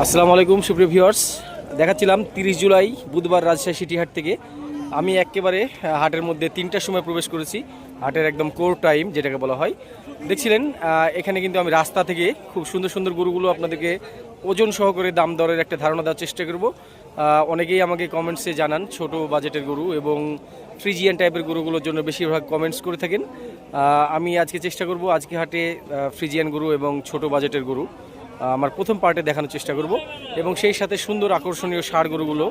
আসসালামু আলাইকুম, সুপ্রিয় ভিউয়ার্স। দেখাচ্ছিলাম তিরিশ জুলাই, বুধবার রাজশাহী সিটি হাট থেকে। আমি একেবারে হাটের মধ্যে তিনটার সময় প্রবেশ করেছি। হাটের একদম কোর টাইম যেটাকে বলা হয়। দেখছিলেন এখানে কিন্তু আমি রাস্তা থেকে খুব সুন্দর সুন্দর গরুগুলো আপনাদেরকে ওজন সহকারে দাম দরের একটা ধারণা দেওয়ার চেষ্টা করব। অনেকেই আমাকে কমেন্টসে জানান, ছোট বাজেটের গরু এবং ফ্রিজিয়ান টাইপের গরুগুলোর জন্য বেশিরভাগ কমেন্টস করে থাকেন। আমি আজকে চেষ্টা করব, আজকে হাটে ফ্রিজিয়ান গরু এবং ছোট বাজেটের গরু। আমার প্রথম পার্টে দেখানোর চেষ্টা করব এবং সেই সাথে সুন্দর আকর্ষণীয় ষাঁড় গরুগুলো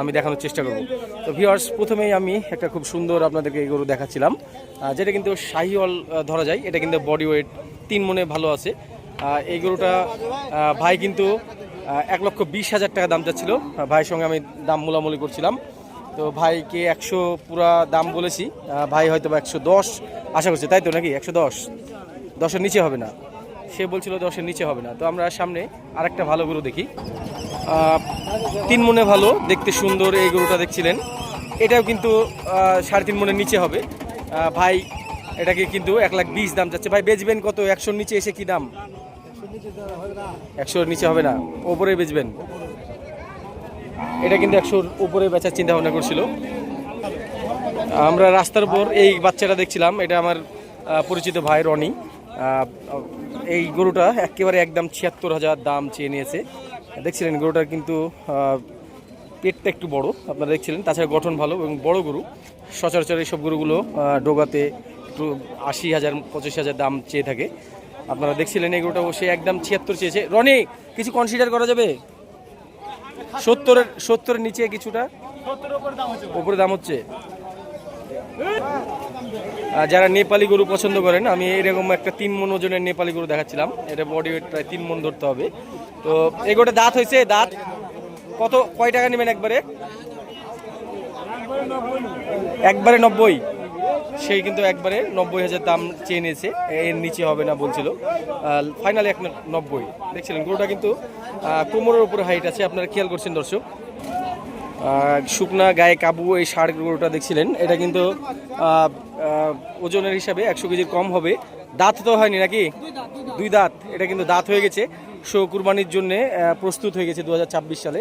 আমি দেখানোর চেষ্টা করব। তো ভিওয়ার্স প্রথমেই আমি একটা খুব সুন্দর আপনাদেরকে এই গরু দেখাচ্ছিলাম যেটা কিন্তু শাহিওয়াল ধরা যায়। এটা কিন্তু বডি ওয়েট তিন মনে ভালো আছে। এই গরুটা ভাই কিন্তু এক লক্ষ বিশ হাজার টাকা দাম চাচ্ছিল। ভাইয়ের সঙ্গে আমি দাম মোলামুলি করছিলাম। তো ভাইকে একশো পুরা দাম বলেছি। ভাই হয়তো বা একশো দশ, আশা করছে, তাই তো নাকি? একশো দশ। দশের নিচে হবে না। সে বলছিল দশের নিচে হবে না। তো আমরা সামনে আরেকটা ভালো গরু দেখি। তিন মনে ভালো, দেখতে সুন্দর, এই গরুটা দেখছিলেন। এটাও কিন্তু সাড়ে তিন মনের নিচে হবে। ভাই, এটাকে কিন্তু এক লাখ বিশ দাম যাচ্ছে। ভাই, বেচবেন কত? একশোর নিচে এসে কি দাম? একশোর নিচে হবে না। ওপরে বেচবেন। এটা কিন্তু একশোর উপরে বেচার চিন্তা ভাবনা করছিল। আমরা রাস্তার উপর এই বাচ্চাটা দেখছিলাম। এটা আমার পরিচিত ভাই রনি। এই গরুটা একেবারে একদম ছিয়াত্তর হাজার দাম চেয়ে নিয়েছে। দেখছিলেন গরুটার কিন্তু পেটটা একটু বড় আপনারা দেখছিলেন। তাছাড়া গঠন ভালো এবং বড় গরু। সচরাচর এইসব গরুগুলো ডোগাতে একটু আশি হাজার পঁচাশি হাজার দাম চেয়ে থাকে। আপনারা দেখছিলেন এই গরুটা সে একদম ছিয়াত্তর চেয়েছে। রনি কিছু কনসিডার করা যাবে? সত্তরের সত্তরের নিচে কিছুটা? উপরে দাম হচ্ছে? যারা নেপালি গরু পছন্দ করেন, আমি এরকম একটা তিন মন ওজনের নেপালি গরু দেখাচ্ছিলাম। এটা বডি ওয়েট প্রায় তিন মন ধরতে হবে। তো এগোটা দাঁত হয়েছে, দাঁত কত, কয় টাকা নেবেন একবারে? একবারে নব্বই। সেই কিন্তু একবারে নব্বই হাজার দাম চেয়ে নিয়েছে। এর নিচে হবে না বলছিল। ফাইনালি এক নব্বই। দেখছিলেন, গরুটা কিন্তু কোমরের উপরে হাইট আছে, আপনারা খেয়াল করছেন দর্শক। শুকনা গায়ে কাবু এই ষাঁড় গরুটা দেখছিলেন। এটা কিন্তু ওজনের হিসাবে একশো কেজির কম হবে। দাঁত তো হয়নি নাকি? দুই দাঁত। এটা কিন্তু দাঁত হয়ে গেছে। শো কুরবানির জন্য প্রস্তুত হয়ে গেছে দু সালে।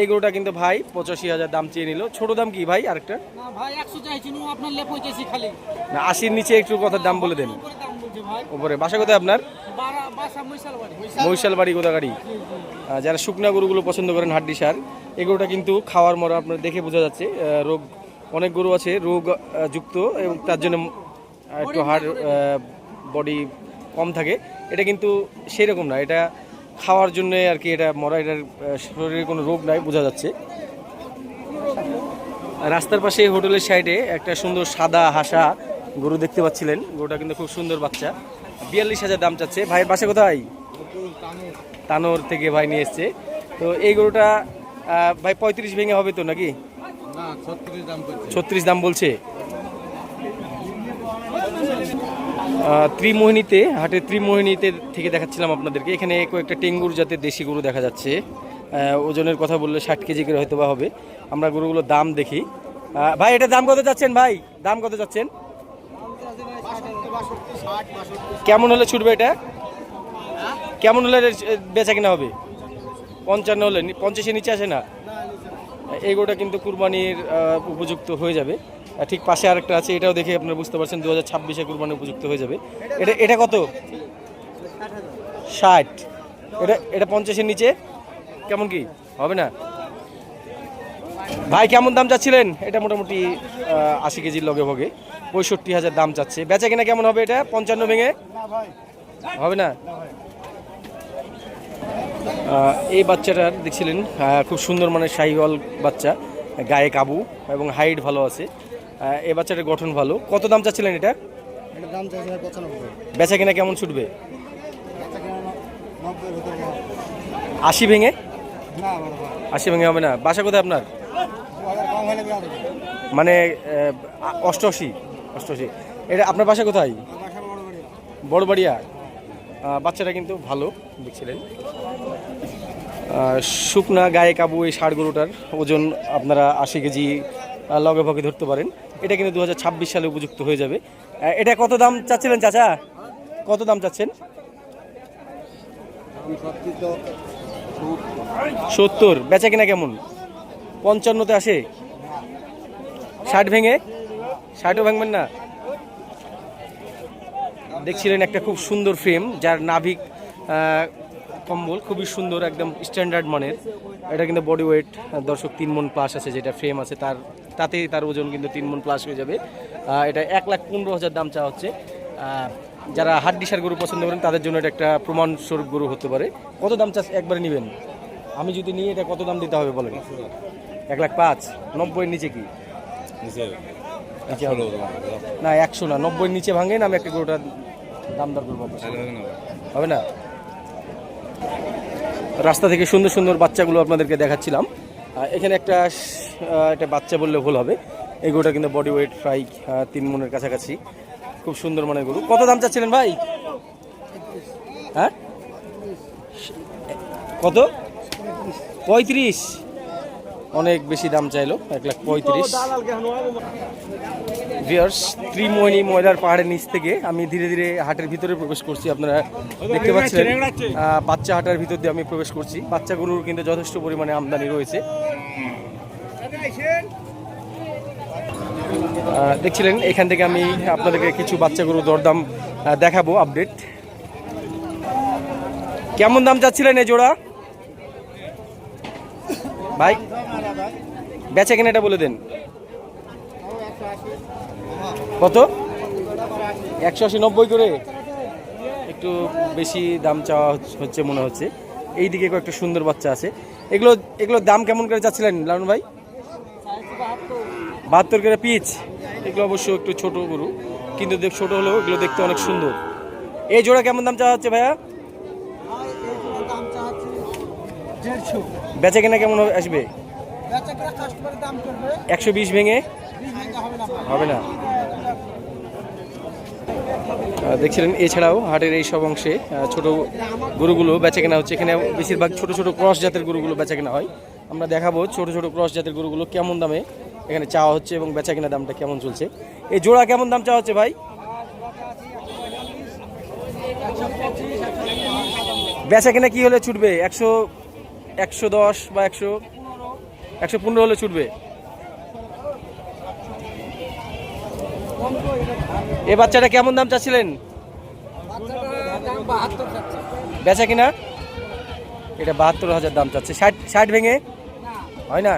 এই গরুটা কিন্তু ভাই পঁচাশি হাজার দাম চেয়ে নিল। ছোট দাম কি ভাই আরেকটা? না আশির নিচে একটু কথার দাম বলে দেন। উপরে উপরে। বাসা কোথায় আপনার? মহিশাল বাড়ি গোদাগাড়ি। যারা শুকনা গরুগুলো পছন্দ করেন হাড্ডি সার এই গরুটা কিন্তু খাওয়ার মরা আপনার দেখে বোঝা যাচ্ছে রোগ অনেক গরু আছে রোগ যুক্ত এবং তার জন্য একটু হাড় বডি কম থাকে। এটা কিন্তু সেই রকম না এটা খাওয়ার জন্য আর কি এটা মরা এটার শরীরে কোনো রোগ নাই বোঝা যাচ্ছে। রাস্তার পাশে হোটেলের সাইডে একটা সুন্দর সাদা হাসা গরু দেখতে পাচ্ছিলেন। গরুটা কিন্তু খুব সুন্দর বাচ্চা। বিয়াল্লিশ হাজার দাম চাচ্ছে। ভাইয়ের বাসা কোথায়? তানোর থেকে ভাই নিয়ে এসছে। তো এই গরুটা ভাই পঁয়ত্রিশ ভেঙে হবে তো নাকি? ছত্রিশ দাম বলছে। ত্রিমোহিনীতে হাটে ত্রিমোহিনীতে থেকে দেখাচ্ছিলাম আপনাদেরকে। এখানে কয়েকটা টেঙ্গুর জাতের দেশি গরু দেখা যাচ্ছে। ওজনের কথা বললে ষাট কেজি করে হয়তো বা হবে। আমরা গরুগুলোর দাম দেখি। ভাই এটা দাম কত যাচ্ছেন ভাই? দাম কত যাচ্ছেন? কেমন হলে ছুটবে এটা? কেমন হলে বেচা কিনা হবে? পঞ্চান্ন হলে পঞ্চাশের নিচে আসে না? এই কিন্তু কুরবানির উপযুক্ত হয়ে যাবে। ঠিক পাশে আরেকটা আছে, এটাও দেখে আপনারা বুঝতে পারছেন দু হাজার ছাব্বিশে কুরবানি উপযুক্ত হয়ে যাবে। এটা এটা কত? ষাট। এটা এটা পঞ্চাশের নিচে? কেমন কি? হবে না? ভাই, কেমন দাম চাচ্ছিলেন? এটা মোটামুটি আশি কেজির লগে ভগে। পঁয়ষট্টি হাজার দাম চাচ্ছে। বেচা কিনা কেমন হবে এটা? পঞ্চান্ন ভেঙে? হবে না? এই বাচ্চাটার দেখছিলেন খুব সুন্দর মানে শাহিওয়াল বাচ্চা গায়ে কাবু এবং হাইট ভালো আছে। এই বাচ্চাটার গঠন ভালো। কত দাম চাচ্ছিলেন এটা? বেচা কিনা কেমন ছুটবে? আশি ভেঙে? আশি ভেঙে হবে না। বাসা কোথায় আপনার? মানে অষ্টআশি অষ্টআশি। এটা আপনার বাসা কোথায়? বাসা বাচ্চাটা কিন্তু ভালো, দেখছিলেন। শুকনা গায়ে কাবু এই ষাড় গরুটার ওজন আপনারা আশি কেজি লগে ভগে ধরতে পারেন। এটা কিন্তু দু হাজার ছাব্বিশ সালে উপযুক্ত হয়ে যাবে। এটা কত দাম চাচ্ছিলেন চাচা? কত দাম চাচ্ছেন? সত্তর। বেচা কিনা কেমন? পঞ্চান্নতে আসে? ষাট ভেঙে? ষাটও ভাঙবেন না? দেখছিলেন একটা খুব সুন্দর ফ্রেম যার নাভিক কম্বল খুবই সুন্দর একদম স্ট্যান্ডার্ড মানের। এটা কিন্তু বডি ওয়েট দর্শক তিন মন প্লাস আছে যেটা ফ্রেম আছে তার তাতেই তার ওজন কিন্তু তিন মন প্লাস হয়ে যাবে। এটা এক লাখ পনেরো হাজার দাম চাওয়া হচ্ছে। যারা হাট ডিসার গরু পছন্দ করেন তাদের জন্য এটা একটা প্রমাণস্বরূপ গরু হতে পারে। কত দাম চাষ একবারে নেবেন। আমি যদি নিই এটা কত দাম দিতে হবে বলেন? এক লাখ পাঁচ। নব্বইয়ের নিচে কি? না একশো না নব্বই নিচে ভাঙেন আমি একটা গরুটার দাম দর করব হবে না রাস্তা থেকে সুন্দর সুন্দর বাচ্চাগুলো আপনাদেরকে দেখাচ্ছিলাম। এখানে একটা একটা বাচ্চা বললে ভুল হবে। এই গরুটা কিন্তু বডি ওয়েট প্রায় তিন মনের কাছাকাছি। খুব সুন্দর মানের গরু। কত দাম চাচ্ছিলেন ভাই? হ্যাঁ? কত? পঁয়ত্রিশ। অনেক বেশি দাম চাইলো, এক লাখ পঁয়ত্রিশ। ভিয়ার্স ত্রিমোহিনী ময়দার পাহাড়ের নিচ থেকে আমি ধীরে ধীরে হাটের ভিতরে প্রবেশ করছি, আপনারা দেখতে পাচ্ছেন। বাচ্চা হাটের ভিতর দিয়ে আমি প্রবেশ করছি। বাচ্চা গরুর কিন্তু যথেষ্ট পরিমাণে আমদানি রয়েছে। দেখছিলেন, এখান থেকে আমি আপনাদেরকে কিছু বাচ্চা গরু দরদাম দেখাবো আপডেট কেমন দাম চাচ্ছিলেন এই জোড়া? ভাই, বেচে বেচা কেনাটা বলে দেন। কত? একশো আশি, নব্বই করে? একটু বেশি দাম চাওয়া হচ্ছে- মনে হচ্ছে। এই দিকে কয়েকটা সুন্দর বাচ্চা আছে। এগুলো, এগুলোর দাম কেমন করে চাচ্ছিলেন, লালন ভাই? বাহাত্তর করে পিচ। এগুলো অবশ্য একটু ছোট গরু, কিন্তু দেখ, ছোট হলেও এগুলো দেখতে অনেক সুন্দর। এই জোড়া কেমন দাম চাওয়া হচ্ছে ভাইয়া? দেড়শো। বেচা কেনা কেমন আসবে? একশো বিশ ভেঙে? হবে না। দেখছিলেন এছাড়াও হাটের এই সব অংশে ছোট গরুগুলো বেচা কেনা হচ্ছে। এখানে বেশিরভাগ ছোট ছোট ক্রস জাতের গরুগুলো বেচা কেনা হয়। আমরা দেখাবো ছোট ছোট ক্রস জাতের গরুগুলো কেমন দামে এখানে চাওয়া হচ্ছে এবং বেচা কেনা দামটা কেমন চলছে। এই জোড়া কেমন দাম চাওয়া হচ্ছে ভাই? বেচা কেনা কি হলে ছুটবে? একশো একশো দশ বা একশো একশো পনেরো হলে ছুটবে। এ বাচ্চাটা কেমন দাম চাচ্ছিলেন? বেচা কিনা? এটা বাহাত্তর হাজার দাম চাচ্ছে। ষাট ষাট ভেঙে? হয় না?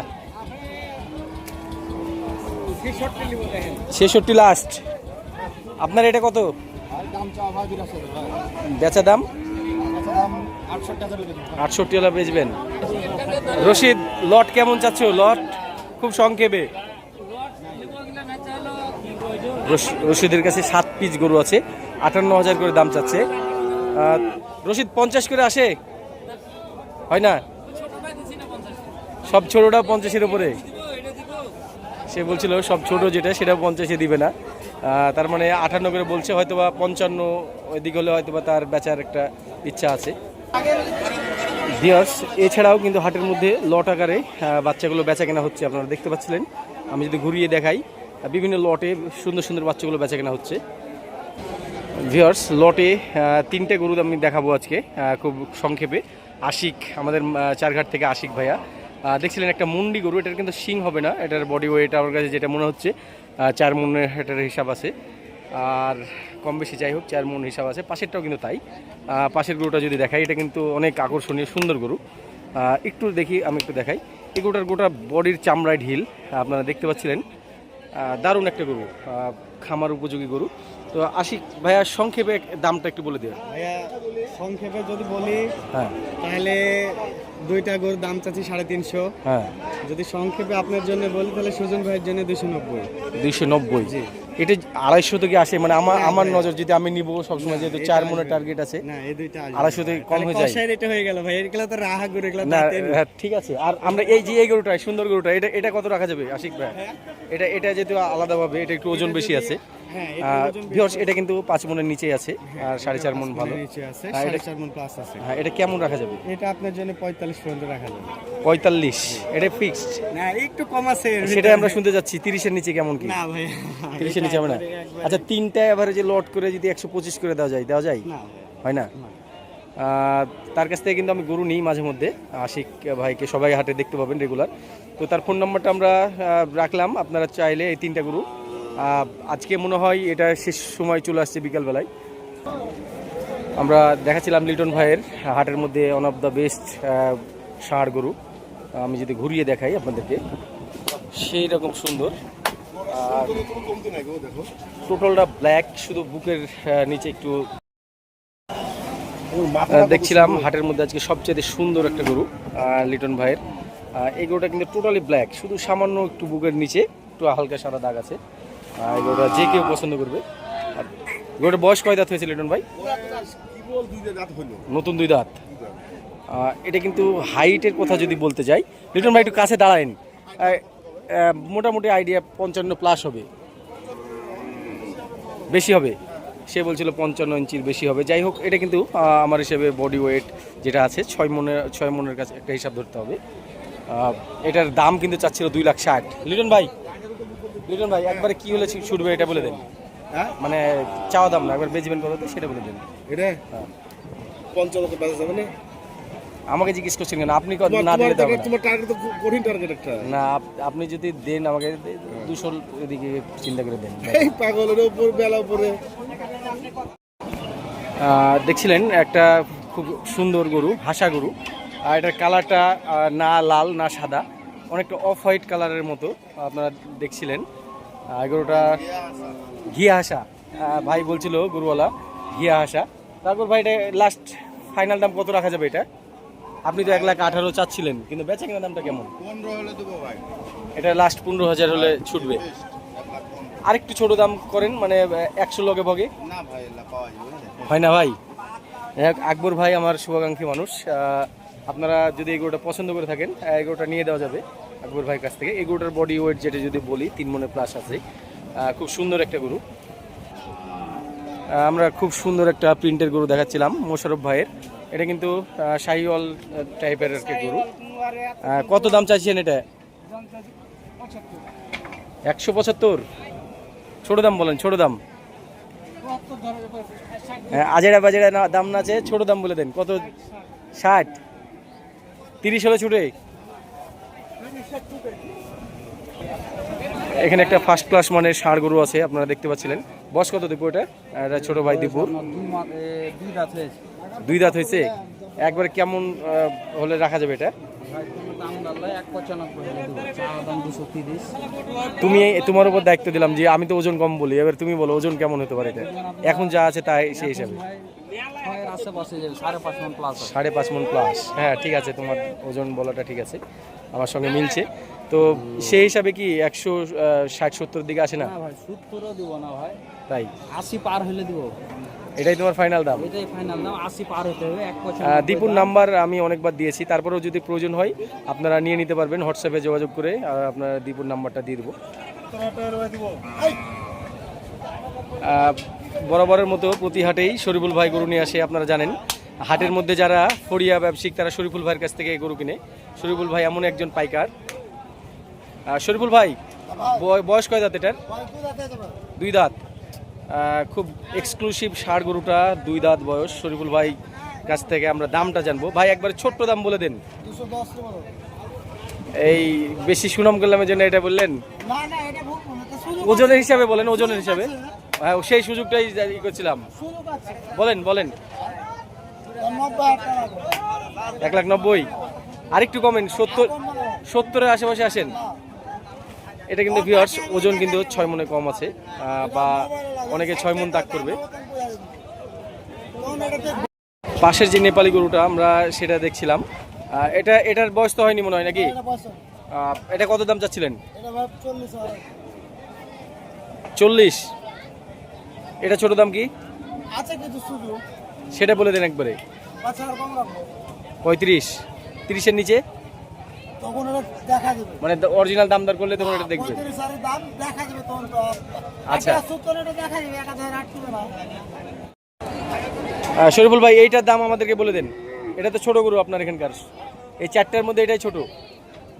ছেষট্টি লাস্ট আপনার এটা কত? বেচা দাম? আটষট্টি হলে বেচবেন। রশিদ, লট কেমন চাচ্ছ? লট খুব সংক্ষেপে। রশ- রশিদের কাছে সাত পিস গরু আছে, আটান্ন হাজার করে দাম চাচ্ছে। রশিদ, পঞ্চাশ করে আসে? হয় না? সব ছোটটা পঞ্চাশের উপরে। সে বলছিল, সব ছোট যেটা, সেটা পঞ্চাশে দিবে না। তার মানে আটান্ন করে বলছে হয়তো বা পঞ্চান্ন ওইদিক হলে হয়তো বা তার বেচার একটা ইচ্ছা আছে। ডিয়ার্স এছাড়াও কিন্তু হাটের মধ্যে লট আকারে বাচ্চাগুলো বেচা কেনা হচ্ছে, আপনারা দেখতে পাচ্ছিলেন। আমি যদি ঘুরিয়ে দেখাই বিভিন্ন লটে সুন্দর সুন্দর বাচ্চাগুলো বেচা কেনা হচ্ছে। ভিউয়ার্স লটে তিনটে গরু আমি দেখাবো আজকে খুব সংক্ষেপে। আশিক, আমাদের চারঘাট থেকে আশিক ভাইয়া। দেখছিলেন একটা মুন্ডি গরু, এটার কিন্তু শিং হবে না, এটার বডি ওয়েট আমার কাছে যেটা মনে হচ্ছে চার মনের এটার হিসাব আছে। আর কম বেশি যাই হোক চার মন হিসাব আছে। পাশেরটাও কিন্তু তাই। পাশের গরুটা যদি দেখাই এটা কিন্তু অনেক আকর্ষণীয় সুন্দর গরু। একটু দেখি আমি একটু দেখাই। এই গরুটার গোটা বডির চামড়ায় ঢিল আপনারা দেখতে পাচ্ছিলেন। দারুণ একটা গরু খামার উপযোগী গরু। তো আশিক ভাইয়া সংক্ষেপে দামটা একটু বলে দেবেন। ভাইয়া সংক্ষেপে যদি বলি হ্যাঁ। তাহলে দুইটা গরুর দাম চাচ্ছি সাড়ে তিনশো। হ্যাঁ। যদি সংক্ষেপে আপনার জন্য বলি তাহলে সুজন ভাইয়ের জন্য দুশো নব্বই। দুইশো নব্বই। এটা আড়াইশো থেকে আসে মানে আমার আমার নজর যদি আমি নিব সবসময় যেহেতু চার মনের টার্গেট আছে। আড়াইশো। থেকে কম হয়ে যায়। রেটে হয়ে গেল ভাই এগুলো তো রাহা গরু এগুলো না হাতে নেই। হ্যাঁ ঠিক আছে। আর আমরা এই যে এই গরুটা সুন্দর গরুটা এটা এটা কত রাখা যাবে আশিক ভাই? এটা এটা যেহেতু আলাদাভাবে এটা একটু ওজন বেশি আছে। হ্যাঁ এটা ভিউয়ার্স এটা কিন্তু পাঁচ মনের নিচেই আছে আর সাড়ে চার মন ভালো। নিচে আছে হ্যাঁ, সাড়ে চার মন প্লাস আছে। হ্যাঁ এটা কেমন রাখা যাবে? এটা আপনার জন্য পঁয়তাল্লিশ পর্যন্ত রাখা যাবে। পঁয়তাল্লিশ এটা ফিক্সড না একটু কম আছে সেটা আমরা শুনতে যাচ্ছি তিরিশের নিচে কেমন কি? না ভাই তিরিশের নিচে হবে না? আচ্ছা তিনটা এভারেজে লট করে যদি একশো পঁচিশ করে দেওয়া যায় দেওয়া যায়? না হয় না? তার কাছ থেকে কিন্তু আমি গরু নিই মাঝে মধ্যে আশিক ভাইকে সবাই হাটে দেখতে পাবেন রেগুলার তো তার ফোন নাম্বারটা আমরা রাখলাম আপনারা চাইলে এই তিনটা গরু আজকে মনে হয় এটা শেষ সময় চলে আসছে বিকালবেলায়। আমরা দেখাচ্ছিলাম লিটন ভাইয়ের হাটের মধ্যে ওয়ান অফ দ্য বেস্ট ষাঁড় গরু। আমি যদি ঘুরিয়ে দেখাই আপনাদেরকে সেই রকম সুন্দর। আর টোটালটা ব্ল্যাক শুধু বুকের নিচে একটু দেখছিলাম হাটের মধ্যে আজকে সবচেয়ে সুন্দর একটা গরু লিটন ভাইয়ের। এই গরুটা কিন্তু টোটালি ব্ল্যাক শুধু সামান্য একটু বুকের নিচে একটু হালকা সাদা দাগ আছে। আহ, এই যে কেউ পছন্দ করবে। আর গরুটার বয়স কয় দাঁত হয়েছে লিটন ভাই? নতুন দুই দাঁত। এটা কিন্তু হাইটের কথা যদি বলতে যাই লিটন ভাই একটু কাছে দাঁড়ায়েন। মোটামুটি আইডিয়া পঞ্চান্ন প্লাস হবে। বেশি হবে। সে বলছিল পঞ্চান্ন ইঞ্চির বেশি হবে। যাই হোক এটা কিন্তু আমার হিসেবে বডি ওয়েট যেটা আছে ছয় মনের ছয় মনের কাছে একটা হিসাব ধরতে হবে। এটার দাম কিন্তু চাচ্ছিল দুই লাখ ষাট। লিটন ভাই লিটন ভাই একবারে কি হলে ছুটবে এটা বলে দেন। হ্যাঁ? মানে চাওয়া দাম না একবার বেচবেন কত সেটা বলে দেন। এটা? পঞ্চালকে বেচা যাবে না? আমাকে জিজ্ঞেস করছেন কেন? আপনি কত না দিলে তো তোমার টার্গেট তো কঠিন টার্গেট একটা। না আপনি যদি দেন আমাকে দুশো এদিকে চিন্তা করে দেন। এই পাগলের উপর বেলা উপরে। দেখছিলেন একটা খুব সুন্দর গরু হাসা গরু। আর এটার কালারটা না লাল না সাদা। অনেকটা অফ হোয়াইট কালারের মতো আপনারা দেখছিলেন। আহ, এই গরুটা ঘিয়া হাসা। ভাই বলছিল গরুওয়ালা ঘিয়া হাসা। তারপর ভাই এটা লাস্ট ফাইনাল দাম কত রাখা যাবে এটা? আপনি তো এক লাখ আঠারো চাচ্ছিলেন কিন্তু বেচা কেনার দামটা কেমন? এটা লাস্ট পনেরো হাজার হলে ছুটবে। আরেকটু ছোট দাম করেন মানে একশো লগে ভগে। হয় না ভাই? আকবর ভাই আমার শুভাকাঙ্ক্ষী মানুষ। আপনারা যদি এই গরুটা পছন্দ করে থাকেন গরুটা নিয়ে দেওয়া যাবে। আকবর ভাইয়ের কাছ থেকে। এই গরুটার বডি ওয়েট যেটা যদি বলি তিন মনে প্লাস আছে। খুব সুন্দর একটা গরু। আমরা খুব সুন্দর একটা প্রিন্টের গরু দেখাচ্ছিলাম মোশারফ ভাইয়ের। এটা কিন্তু শাহিওয়াল টাইপের একটা গরু। কত দাম চাইছেন এটা? একশো পঁচাত্তর। ছোট দাম বলেন ছোট দাম। হ্যাঁ, আজেরা বাজেরা দাম না আছে ছোট দাম বলে দেন। কত? ষাট। তিরিশ হলে ছুটে। এখানে একটা ফার্স্ট ক্লাস মানের ষাঁড় গরু আছে, আপনারা দেখতে পাচ্ছিলেন। বয়স কত দীপু এটা? এটা ছোট ভাই দীপুর। দুই দাঁত হয়েছে? একবারে কেমন হলে রাখা যাবে এটা? তুমি তোমার উপর দায়িত্ব দিলাম যে আমি তো ওজন কম বলি, এবার তুমি বলো, ওজন কেমন হতে পারে এটা? এখন যা আছে তাই সেই হিসাবে। সাড়ে পাঁচ মন প্লাস সাড়ে পাঁচ মন প্লাস হ্যাঁ ঠিক আছে তোমার ওজন বলাটা ঠিক আছে। আমার সঙ্গে মিলছে। তো সেই হিসাবে কি একশো ষাট সত্তর দিকে আসে না? না ভাই সুদ করেও দিব না ভাই। তাই? আশি পার হলে দিব। এটাই তোমার ফাইনাল দাম? এটাই ফাইনাল দাম আশি পার হতে হবে এক আহ, দীপুর নাম্বার আমি অনেকবার দিয়েছি। তারপরেও যদি প্রয়োজন হয় আপনারা নিয়ে নিতে পারবেন হোয়াটসঅ্যাপে যোগাযোগ করে আর আপনার দীপুর নাম্বারটা দিয়ে দেবো। বরাবরের মতো প্রতি হাটেই শরীফুল ভাই গরু নিয়ে আসে আপনারা জানেন। হাটের মধ্যে যারা ফড়িয়া ব্যবসায়িক তারা শরীফুল ভাইয়ের কাছ থেকে গরু কিনে। শরীফুল ভাই এমন একজন পাইকার। শরীফুল ভাই বয়- বয়স কয় দাঁত এটার? দুই দাঁত। খুব এক্সক্লুসিভ ষাড় গরুটা দুই দাঁত বয়স। শরীফুল ভাই কাছ থেকে আমরা দামটা জানব। ভাই একবার ছোট্ট দাম বলে দেন। এই বেশি সুনাম করলাম জন্য এটা বললেন? ওজনের হিসাবে বলেন ওজনের হিসাবে। হ্যাঁ সেই সুযোগটাই ই করছিলাম। বলেন বলেন। এক লাখ নব্বই। আরেকটু কমেন সত্তর সত্তরের আশেপাশে আসেন। এটা কিন্তু ভিওর্স ওজন কিন্তু ছয় মনে কম আছে বা অনেকে ছয় মন তাক করবে। পাশের যে নেপালি গরুটা আমরা সেটা দেখছিলাম। এটা এটার বয়স তো হয়নি মনে হয় নাকি? এটা কত দাম চাচ্ছিলেন? চল্লিশ। এটা ছোট দাম কি? আছে সেটা বলে দেন একবারে। পঁয়ত্রিশ। তিরিশের নিচে? তখন এটা দেখা যাবে। মানে অরিজিনাল দাম দর করলে তখন এটা দেখবেন পঁয়ত্রিশ দাম দেখা যাবে তখন তো। আচ্ছা। একটা সত্তর এটা দেখা যাবে এক হাজার আট না। শরীফুল ভাই এইটার দাম আমাদেরকে বলে দেন। এটা তো ছোট গরু আপনার এখানকার। এই চারটার মধ্যে এটাই ছোট।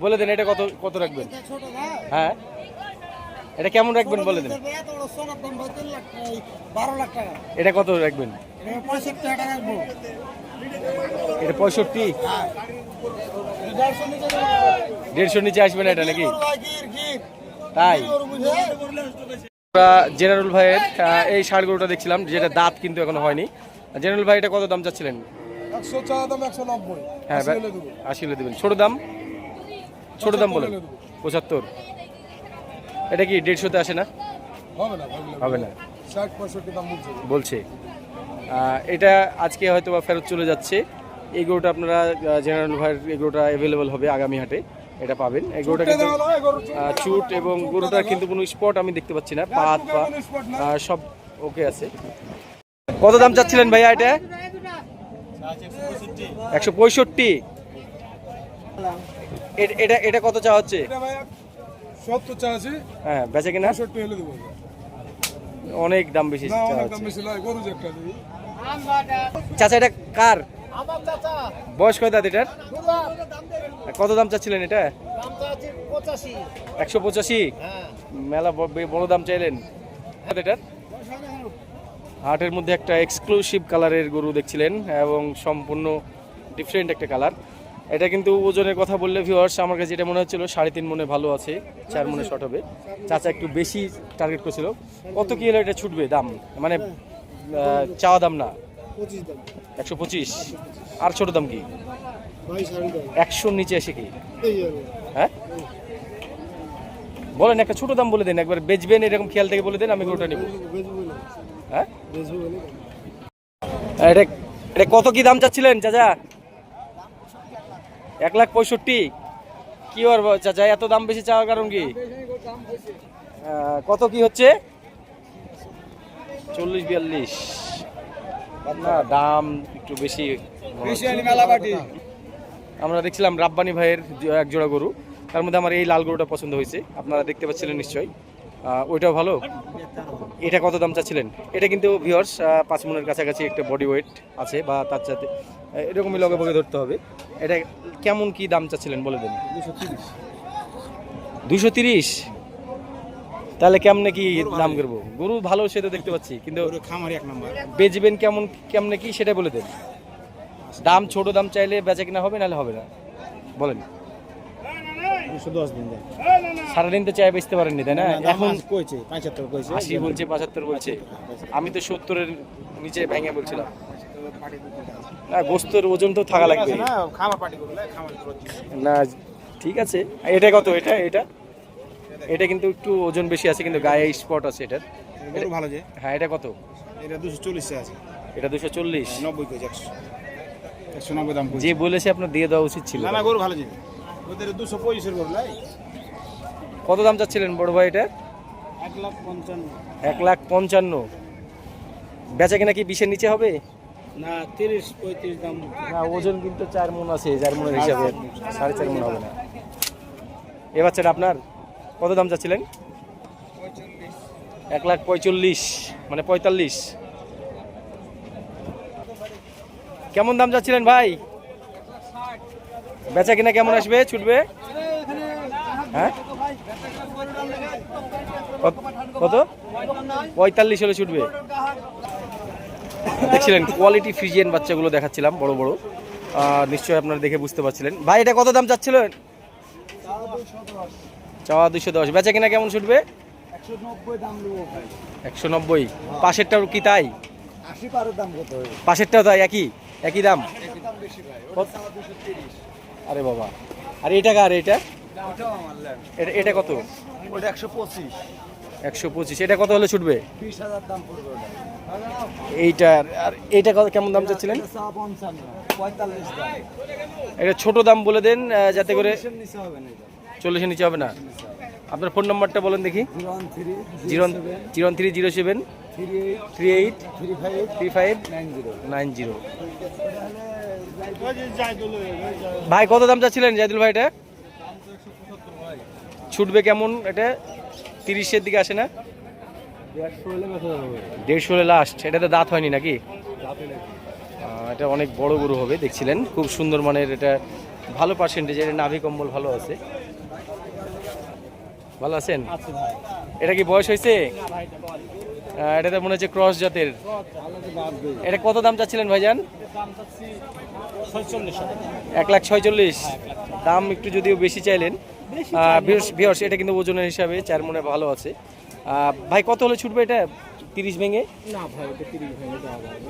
বলে দেন এটা কত কত রাখবেন? হ্যাঁ। এটা কেমন রাখবেন বলে দেন? এটা কত রাখবেন? এটা পঁয়ষট্টি? দেড়শোর নিচে আসবে না এটা নাকি? তাই? জেনারেল ভাইয়ের এই গরুটা দেখছিলাম, যেটা দাঁত কিন্তু এখনও হয়নি। জেনারেল ভাই, এটা কত দাম চাচ্ছিলেন? হ্যাঁ আশি হলে দেবো। দেবেন। ছোট দাম? ছোট দাম বলেন। পঁচাত্তর? এটা কি দেড়শোতে আসে না? হবে না বলছে। এটা আজকে হয়তো বা ফেরত চলে যাচ্ছে। এই গরুটা আপনারা জেনারেল ভাইয়ের এই গরুটা অ্যাভেলেবল হবে আগামী হাটে। এটা পাবেন। এই গরুটা কিন্তু চুট। এবং গরুটার কিন্তু কোনো স্পট আমি দেখতে পাচ্ছি না। পা হাত পা সব ওকে আছে। কত দাম চাচ্ছিলেন ভাইয়া এটা? একশো পঁয়ষট্টি। এ- এটা এটা কত চা হচ্ছে? ভাই সত্তর চা আছে। হ্যাঁ বেচে কিনা? পঁয়ষট্টি হলে দেবো। অনেক দাম বেশি না চা অনেক দাম বেশি নয় গরু যে একটা দিবি। চাচা এটা কার? বয়স কয় এটার? কত দাম চাচ্ছিলেন এটা? একশো পঁচাশি? মেলা বড় দাম চাইলেন। এটার? হাটের মধ্যে একটা এক্সক্লুসিভ কালারের গরু দেখছিলেন এবং সম্পূর্ণ ডিফারেন্ট একটা কালার এটা কিন্তু ওজনের কথা বললে ভিউয়ার্স আমার কাছে যেটা মনে হচ্ছিল সাড়ে তিন মনে ভালো আছে চার মনে শর্ট হবে। চাচা একটু বেশি টার্গেট করছিল। কত কি হলে এটা ছুটবে? দাম? মানে চাওয়া দাম না? একশো পঁচিশ? আর ছোট দাম কি? একশোর নিচে এসে কি? হ্যাঁ? বলেন একটা ছোট দাম বলে দেন একবার বেচবেন এরকম খেয়াল থেকে বলে দেন আমি গরুটা নেব। হ্যাঁ? এটা এটা কত কি দাম চাচ্ছিলেন চাচা? এক লাখ পঁয়ষট্টি। কি আর চাচা এত দাম বেশি চাওয়ার কারণ কি? কত কি হচ্ছে? চল্লিশ বিয়াল্লিশ। না দাম একটু বেশি আমরা দেখছিলাম রাব্বানি ভাইয়ের এক জোড়া গরু। তার মধ্যে আমার এই লাল গরুটা পছন্দ হয়েছে। আপনারা দেখতে পাচ্ছিলেন নিশ্চয়ই। ওইটাও ভালো? এটা কত দাম চাচ্ছিলেন? এটা কিন্তু ভিওর্স পাঁচ মনের কাছাকাছি একটা বডি ওয়েট আছে বা তার সাথে এরকমই লগে ভগে ধরতে হবে। এটা কেমন কি দাম চাচ্ছিলেন বলে দেন। দুশো তিরিশ? তাহলে কেমনে কি দাম করব? গরু ভালো সে তো দেখতে পাচ্ছি কিন্তু বেচবেন কেমন কেমনে কি সেটা বলে দেন। দাম ছোট দাম চাইলে বেচা কিনা হবে নাহলে হবে না। বলেন। সারাদিন তো চাই বেচতে পারেননি তাই না? এখন আশি বলছে পঁচাত্তর বলছে। আমি তো সত্তরের নিচে ভেঙে বলছিলাম। না গোস্তর ওজন তো থাকা লাগবে। না খামার না ঠিক আছে। এটা কত? এটা এটা? এটা কিন্তু একটু ওজন বেশি আছে কিন্তু গায়ে স্পট আছে এটার। ভালো যে। হ্যাঁ এটা কত? এটা দুশো চল্লিশে আছে। এটা দুশো চল্লিশ। নব্বই কইছে একশো। একশো নব্বই দাম যে বলেছে আপনার দিয়ে দেওয়া উচিত ছিল। না না গরু ভালো যে। ওদের দুশো পঁচিশের গরু লাই। কত দাম চাচ্ছিলেন বড় ভাই এটা? এক লাখ পঞ্চান্ন। এক লাখ পঞ্চান্ন। বেচা কিনা কি বিশের নিচে হবে? না তিরিশ পঁয়ত্রিশ দাম না ওজন কিন্তু চার মন আছে চার মনের হিসাবে সাড়ে চার মন হবে না। এ বাচ্চাটা আপনার কত দাম চাচ্ছিলেন? এক লাখ পঁয়তাল্লিশ মানে পঁয়তাল্লিশ। কেমন দাম যাচ্ছিলেন ভাই? বেচা কিনা কেমন আসবে? ছুটবে? হ্যাঁ? কত? পঁয়তাল্লিশ হলে ছুটবে। দেখছিলেন কোয়ালিটি ফ্রিজিয়ান বাচ্চাগুলো দেখাচ্ছিলাম বড় বড়। নিশ্চয়ই আপনারা দেখে বুঝতে পারছিলেন। ভাই এটা কত দাম চাচ্ছিলেন চাওয়া দুশো দশ। বেচা কিনা কেমন ছুটবে? একশো নব্বই। পাশেরটাও কি তাই? পাশেরটাও তাই একই? একই দাম? আরে বাবা। আর এটা আর এটা? এটা এটা কত? ওটা একশো পঁচিশ। একশো পঁচিশ। এটা কত হলে ছুটবে? বিশ হাজার দাম পড়বে এইটার, আর এইটা কত কেমন দাম চাচ্ছিলেন? এটা ছোট দাম বলে দেন যাতে করে চল্লিশের নিচে হবে না। আপনার ফোন নাম্বারটা বলেন দেখি। Zero zero three zero seven, three eight, three five, nine zero. ভাই, কত দাম চাচ্ছিলেন জাইদুল ভাই এটা? ছুটবে কেমন এটা? তিরিশের দিকে আসে না? দেড়শো হলে লাস্ট এটা তো দাঁত হয়নি নাকি? এটা অনেক বড় গরু হবে দেখছিলেন। খুব সুন্দর মানের এটা ভালো পার্সেন্টেজ এটা নাভি কম্বল ভালো আছে। ভালো আছেন? এটা কি বয়স হয়েছে? না ভাই এটা বল আহ, এটা তো মনে হচ্ছে ক্রস জাতের। এটা কত দাম চাচ্ছিলেন ভাইজান? এক লাখ ছয়চল্লিশ। দাম একটু যদিও বেশি চাইলেন। ভিওর্স এটা কিন্তু ওজনের হিসাবে চার মনে ভালো আছে। ভাই কত হলে ছুটবে এটা? তিরিশ ভেঙে? না ভাই এটা তিরিশ।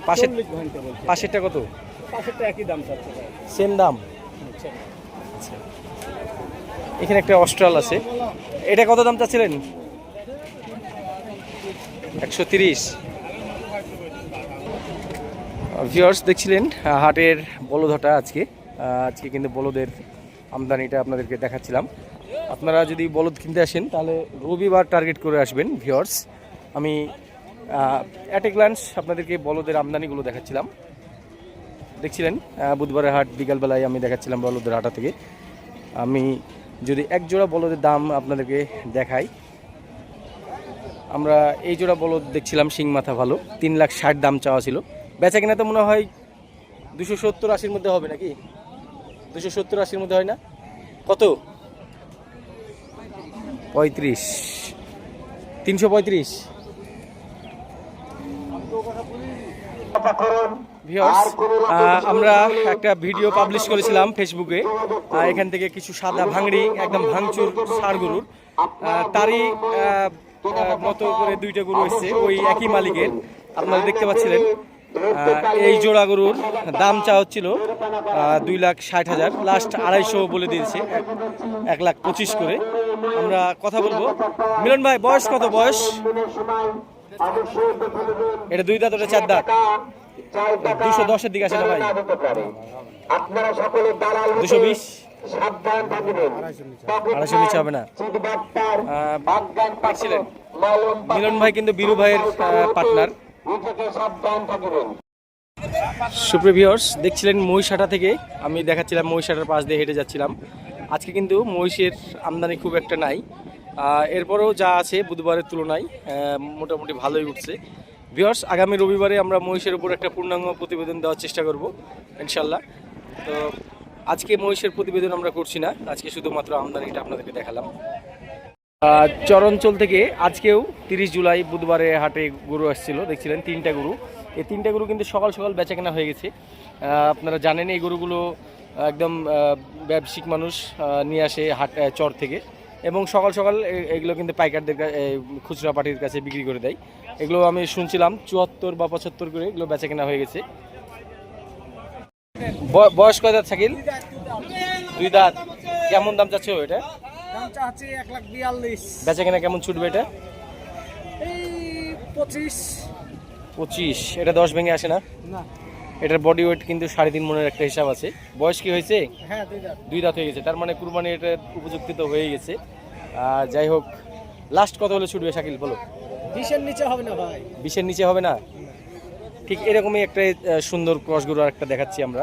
পাশের পাশেরটা কত? পাশেরটা একই দাম চাচ্ছে সেম দাম? আচ্ছা। এখানে একটা অস্ট্রাল আছে। এটা কত দাম চাচ্ছিলেন? একশো তিরিশ। ভিওর্স দেখছিলেন হাটের বলদটা আজকে। আজকে কিন্তু বলদের আমদানিটা আপনাদেরকে দেখাচ্ছিলাম। আপনারা যদি বলদ কিনতে আসেন, তাহলে রবিবার টার্গেট করে আসবেন ভিওর্স আমি অ্যাট এ গ্লান্স আপনাদেরকে বলদের আমদানিগুলো দেখাচ্ছিলাম। দেখছিলেন? বুধবারের হাট, বিকালবেলায় আমি দেখাচ্ছিলাম বলদের হাটা থেকে। আমি যদি এক জোড়া বলদের দাম আপনাদেরকে দেখাই, আমরা এই জোড়া বলদ দেখছিলাম, শিং মাথা ভালো, তিন লাখ ষাট দাম চাওয়া ছিল। বেচা কিনা তো মনে হয় দুশো সত্তর আশির মধ্যে হবে নাকি? দুশো সত্তর আশির মধ্যে হয় না? কত? পঁয়ত্রিশ। তিনশো পঁয়ত্রিশ। আমরা একটা ভিডিও পাবলিশ করেছিলাম ফেসবুকে এখান থেকে কিছু সাদা ভাঙড়ি, একদম ভাঙচুর সার গরুর তারই মতো করে দুইটা গরু এসছে, ওই একই মালিকের। আপনারা দেখতে পাচ্ছিলেন এই জোড়া গরুর দাম চা হচ্ছিল দুই লাখ ষাট হাজার। লাস্ট আড়াইশো বলে দিয়েছে, এক লাখ পঁচিশ করে। আমরা কথা বলব। মিলন ভাই বয়স কত? বয়স? এটা দুই দাঁত ওটা চার দাঁত। দুশো দশের দিকে আসে না ভাই? দুশো বিশ? আড়াইশো নিচে হবে না। মিলন ভাই কিন্তু বীরু ভাইয়ের পার্টনার। সুপ্রিভিয়র্স দেখছিলেন মহিষাটা থেকে। আমি দেখাচ্ছিলাম মহিষাটার পাশ দিয়ে হেঁটে যাচ্ছিলাম। আজকে কিন্তু মহিষের আমদানি খুব একটা নাই। এরপরেও যা আছে বুধবারের তুলনায় মোটামুটি ভালোই উঠছে। ভিওর্স আগামী রবিবারে আমরা মহিষের উপর একটা পূর্ণাঙ্গ প্রতিবেদন দেওয়ার চেষ্টা করব ইনশাল্লাহ তো আজকে মহিষের প্রতিবেদন আমরা করছি না, আজকে শুধুমাত্র আমদানিটা আপনাদেরকে দেখালাম। চরঞ্চল থেকে আজকেও তিরিশ জুলাই বুধবারে হাটে গরু আসছিল, দেখছিলেন তিনটা গরু। এই তিনটা গরু কিন্তু সকাল সকাল বেচা কেনা হয়ে গেছে। আপনারা জানেন এই গরুগুলো একদম ব্যবসায়িক মানুষ নিয়ে আসে হাট চর থেকে। এবং সকাল সকাল এগুলো কিন্তু পাইকারদের খুচরা পার্টির কাছে বিক্রি করে দেয়। এগুলো আমি শুনছিলাম চুয়াত্তর বা পঁচাত্তর করে এগুলো বেচা কেনা হয়ে গেছে। বয়স কয় দাঁত শাকিল? দুই দাঁত। কেমন দাম চাচ্ছে এটা? বেচা কেনা কেমন ছুটবে এটা? পঁচিশ। পঁচিশ। এটা দশ ভেঙে আসে না। এটার বডি ওয়েট কিন্তু সাড়ে তিন মনের একটা হিসাব আছে। বয়স কি হয়েছে? হ্যাঁ দুই দাঁত। হয়ে গেছে। তার মানে কুরবানি এটা উপযুক্ত তো হয়ে গেছে। আর যাই হোক লাস্ট কত হলে ছুটবে শাকিল বলো? বিশের নিচে হবে না ভাই। বিশের নিচে হবে না? ঠিক এরকমই একটা সুন্দর ক্রস গরু আর একটা দেখাচ্ছি আমরা।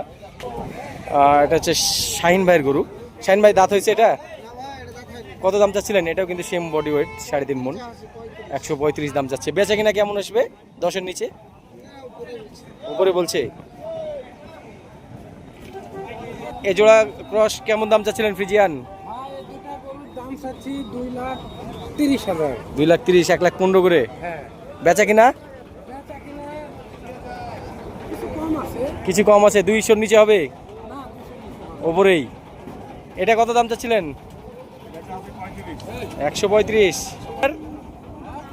এটা হচ্ছে শাহিন ভাইয়ের গরু। শাহিন ভাই দাঁত হয়েছে এটা? কত দাম চাচ্ছিলেন? এটাও কিন্তু সেম বডি ওয়েট সাড়ে তিন মন। একশো পঁয়ত্রিশ দাম চাচ্ছে। বেচা কিনা কেমন আসবে? দশের নিচে? উপরে বলছে। এ জোড়া ক্রস কেমন দাম চাচ্ছিলেন ফ্রিজিয়ান? দাম চাচ্ছি দুই লাখ তিরিশ হাজার। দুই লাখ তিরিশ এক লাখ পনেরো করে? হ্যাঁ। বেচা কিনা? কিছু কম আছে। কিছু কম আছে দুইশোর নিচে হবে? ওপরেই। এটা কত দাম চাচ্ছিলেন? একশো পঁয়ত্রিশ।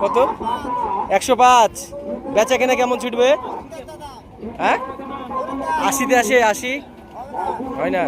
কত? একশো পাঁচ। বেচা কেনা কেমন ছুটবে? হ্যাঁ? আশিতে আসে আশি। হয় না?